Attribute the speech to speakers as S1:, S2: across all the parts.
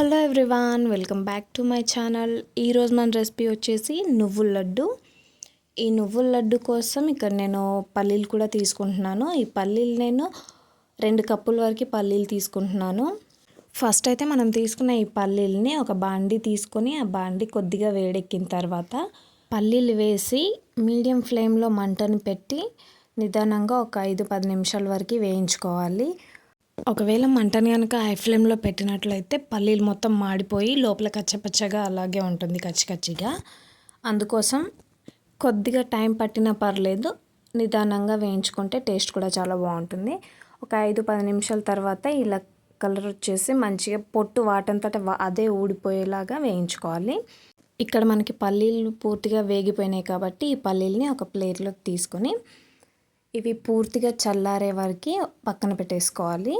S1: Hello everyone welcome back to my channel. ఈరోజు మన recipe వచ్చేసి నువ్వుల లడ్డు. ఈ నువ్వుల లడ్డు కోసం ఇక్కడ నేను పల్లీలు కూడా తీసుకుంటున్నాను. ఈ పల్లీలు నేను రెండు కప్పుల వరకు పల్లీలు తీసుకుంటున్నాను. ఫస్ట్ అయితే మనం తీసుకున్న ఈ పల్లీలని ఒక బాండి తీసుకొని ఆ బాండి కొద్దిగా వేడెక్కిన తర్వాత పల్లీలు వేసి మీడియం ఫ్లేమ్లో మంటను పెట్టి నిదానంగా ఒక ఐదు పది నిమిషాల వరకు వేయించుకోవాలి. ఒకవేళ మంటని కనుక హై ఫ్లేమ్లో పెట్టినట్లయితే పల్లీలు మొత్తం మాడిపోయి లోపల కచ్చపచ్చగా అలాగే ఉంటుంది కచ్చికచ్చిగా. అందుకోసం కొద్దిగా టైం పట్టినా పర్లేదు నిదానంగా వేయించుకుంటే టేస్ట్ కూడా చాలా బాగుంటుంది. ఒక ఐదు పది నిమిషాల తర్వాత ఇలా కలర్ వచ్చేసి మంచిగా పొట్టు వాటంతట అదే ఊడిపోయేలాగా వేయించుకోవాలి. ఇక్కడ మనకి పల్లీలు పూర్తిగా వేగిపోయినాయి కాబట్టి ఈ పల్లీల్ని ఒక ప్లేట్లోకి తీసుకొని ఇవి పూర్తిగా చల్లారే వరకు పక్కన పెట్టేసుకోవాలి.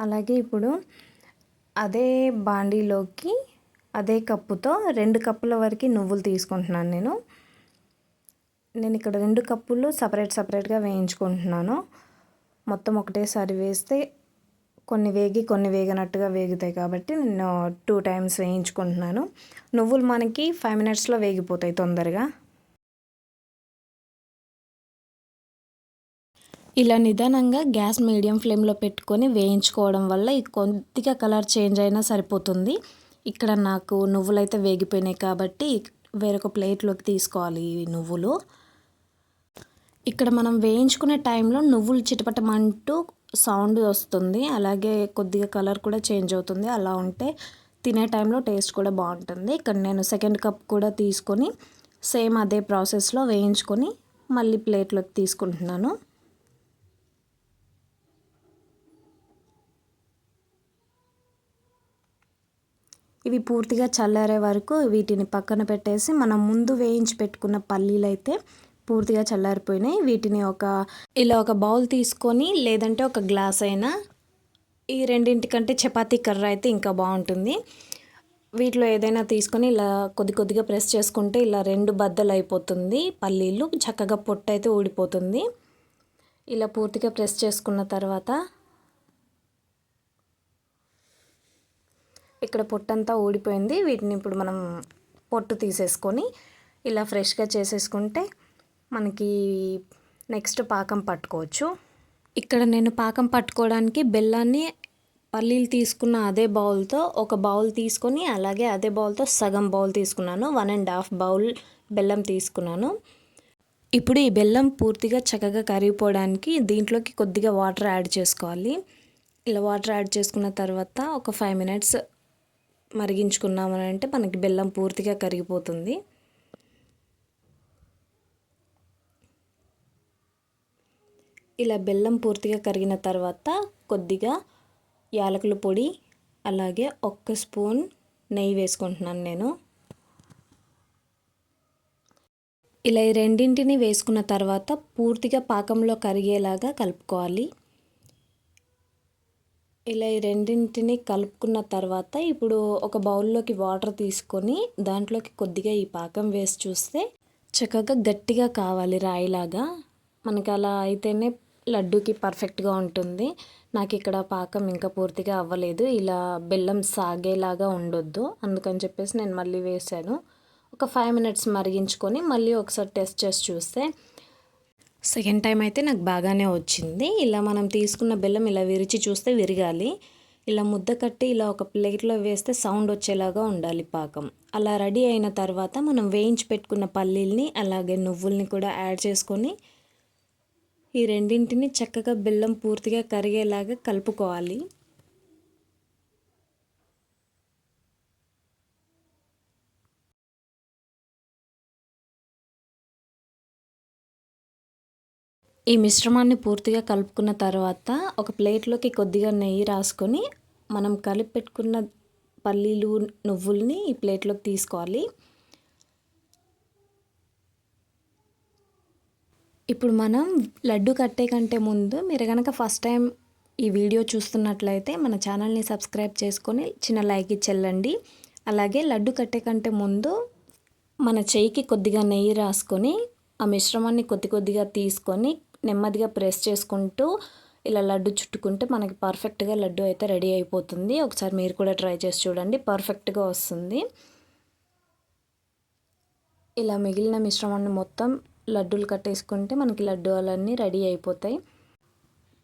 S1: అలాగే ఇప్పుడు అదే బాండీలోకి అదే కప్పుతో రెండు కప్పుల వరకు నువ్వులు తీసుకుంటున్నాను నేను. నేను ఇక్కడ రెండు కప్పులు సపరేట్ సపరేట్గా వేయించుకుంటున్నాను. మొత్తం ఒకటేసారి వేస్తే కొన్ని వేగి కొన్ని వేగినట్టుగా వేగుతాయి కాబట్టి నేను టూ టైమ్స్ వేయించుకుంటున్నాను. నువ్వులు మనకి ఫైవ్ మినిట్స్లో వేగిపోతాయి తొందరగా. ఇలా నిదానంగా గ్యాస్ మీడియం ఫ్లేమ్లో పెట్టుకొని వేయించుకోవడం వల్ల కొద్దిగా కలర్ చేంజ్ అయినా సరిపోతుంది. ఇక్కడ నాకు నువ్వులు అయితే వేగిపోయినాయి కాబట్టి వేరొక ప్లేట్లోకి తీసుకోవాలి ఈ నువ్వులు. ఇక్కడ మనం వేయించుకునే టైంలో నువ్వులు చిటపటమంటూ సౌండ్ వస్తుంది. అలాగే కొద్దిగా కలర్ కూడా చేంజ్ అవుతుంది. అలా ఉంటే తినే టైంలో టేస్ట్ కూడా బాగుంటుంది. ఇక్కడ నేను సెకండ్ కప్ కూడా తీసుకొని సేమ్ అదే ప్రాసెస్లో వేయించుకొని మళ్ళీ ప్లేట్లోకి తీసుకుంటున్నాను. ఇవి పూర్తిగా చల్లారే వరకు వీటిని పక్కన పెట్టేసి మనం ముందు వేయించి పెట్టుకున్న పల్లీలు అయితే పూర్తిగా చల్లారిపోయినాయి. వీటిని ఒక ఇలా ఒక బౌల్ తీసుకొని లేదంటే ఒక గ్లాస్ అయినా ఈ రెండింటికంటే చపాతీ కర్ర అయితే ఇంకా బాగుంటుంది. వీటిలో ఏదైనా తీసుకొని ఇలా కొద్ది కొద్దిగా ప్రెస్ చేసుకుంటే ఇలా రెండు బద్దలు అయిపోతుంది పల్లీలు. చక్కగా పొట్టు అయితే ఊడిపోతుంది. ఇలా పూర్తిగా ప్రెస్ చేసుకున్న తర్వాత ఇక్కడ పొట్టంతా ఊడిపోయింది. వీటిని ఇప్పుడు మనం పొట్టు తీసేసుకొని ఇలా ఫ్రెష్గా చేసేసుకుంటే మనకి నెక్స్ట్ పాకం పట్టుకోవచ్చు. ఇక్కడ నేను పాకం పట్టుకోవడానికి బెల్లాన్ని పల్లీలు తీసుకున్న అదే బౌల్తో ఒక బౌల్ తీసుకొని అలాగే అదే బౌల్తో సగం బౌల్ తీసుకున్నాను. వన్ అండ్ హాఫ్ బౌల్ బెల్లం తీసుకున్నాను. ఇప్పుడు ఈ బెల్లం పూర్తిగా చక్కగా కరిగిపోవడానికి దీంట్లోకి కొద్దిగా వాటర్ యాడ్ చేసుకోవాలి. ఇలా వాటర్ యాడ్ చేసుకున్న తర్వాత ఒక ఫైవ్ మినిట్స్ మరిగించుకున్నామని అంటే మనకి బెల్లం పూర్తిగా కరిగిపోతుంది. ఇలా బెల్లం పూర్తిగా కరిగిన తర్వాత కొద్దిగా యాలకుల పొడి అలాగే ఒక్క స్పూన్ నెయ్యి వేసుకుంటున్నాను నేను. ఇలా ఈ రెండింటిని వేసుకున్న తర్వాత పూర్తిగా పాకంలో కరిగేలాగా కలుపుకోవాలి. ఇలా ఈ రెండింటిని కలుపుకున్న తర్వాత ఇప్పుడు ఒక బౌల్లోకి వాటర్ తీసుకొని దాంట్లోకి కొద్దిగా ఈ పాకం వేసి చూస్తే చక్కగా గట్టిగా కావాలి రాయిలాగా. మనకి అలా అయితేనే లడ్డూకి పర్ఫెక్ట్గా ఉంటుంది. నాకు ఇక్కడ పాకం ఇంకా పూర్తిగా అవ్వలేదు. ఇలా బెల్లం సాగేలాగా ఉండొద్దు. అందుకని చెప్పేసి నేను మళ్ళీ వేసాను ఒక ఫైవ్ మినిట్స్ మరిగించుకొని మళ్ళీ ఒకసారి టెస్ట్ చేసి చూస్తే సెకండ్ టైం అయితే నాకు బాగానే వచ్చింది. ఇలా మనం తీసుకున్న బెల్లం ఇలా విరిచి చూస్తే విరగాలి. ఇలా ముద్ద కట్టి ఇలా ఒక ప్లేట్లో వేస్తే సౌండ్ వచ్చేలాగా ఉండాలి పాకం. అలా రెడీ అయిన తర్వాత మనం వేయించి పెట్టుకున్న పల్లీల్ని అలాగే నువ్వుల్ని కూడా యాడ్ చేసుకొని ఈ రెండింటిని చక్కగా బెల్లం పూర్తిగా కరిగేలాగా కలుపుకోవాలి. ఈ మిశ్రమాన్ని పూర్తిగా కలుపుకున్న తర్వాత ఒక ప్లేట్లోకి కొద్దిగా నెయ్యి రాసుకొని మనం కలిపి పెట్టుకున్న పల్లీలు నువ్వుల్ని ఈ ప్లేట్లోకి తీసుకోవాలి. ఇప్పుడు మనం లడ్డు కట్టే కంటే ముందు మీరు కనుక ఫస్ట్ టైం ఈ వీడియో చూస్తున్నట్లయితే మన ఛానల్ని సబ్స్క్రైబ్ చేసుకొని చిన్న లైక్ ఇచ్చెళ్ళండి. అలాగే లడ్డు కట్టే కంటే ముందు మన చేయికి కొద్దిగా నెయ్యి రాసుకొని ఆ మిశ్రమాన్ని కొద్ది కొద్దిగా తీసుకొని నెమ్మదిగా ప్రెస్ చేసుకుంటూ ఇలా లడ్డు చుట్టుకుంటే మనకి పర్ఫెక్ట్గా లడ్డు అయితే రెడీ అయిపోతుంది. ఒకసారి మీరు కూడా ట్రై చేసి చూడండి. పర్ఫెక్ట్గా వస్తుంది. ఇలా మిగిలిన మిశ్రమాన్ని మొత్తం లడ్డూలు కట్టేసుకుంటే మనకి లడ్డూలన్నీ రెడీ అయిపోతాయి.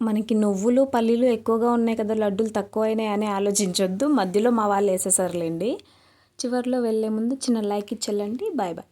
S1: మనకి నువ్వులు పల్లీలు ఎక్కువగా ఉన్నాయి కదా లడ్డూలు తక్కువ అయినాయి అని ఆలోచించొద్దు. మధ్యలో మా వాళ్ళు వేసేసారులేండి. చివరిలో వెళ్ళే ముందు చిన్న లైక్ ఇచ్చేళ్ళండి. Bye bye.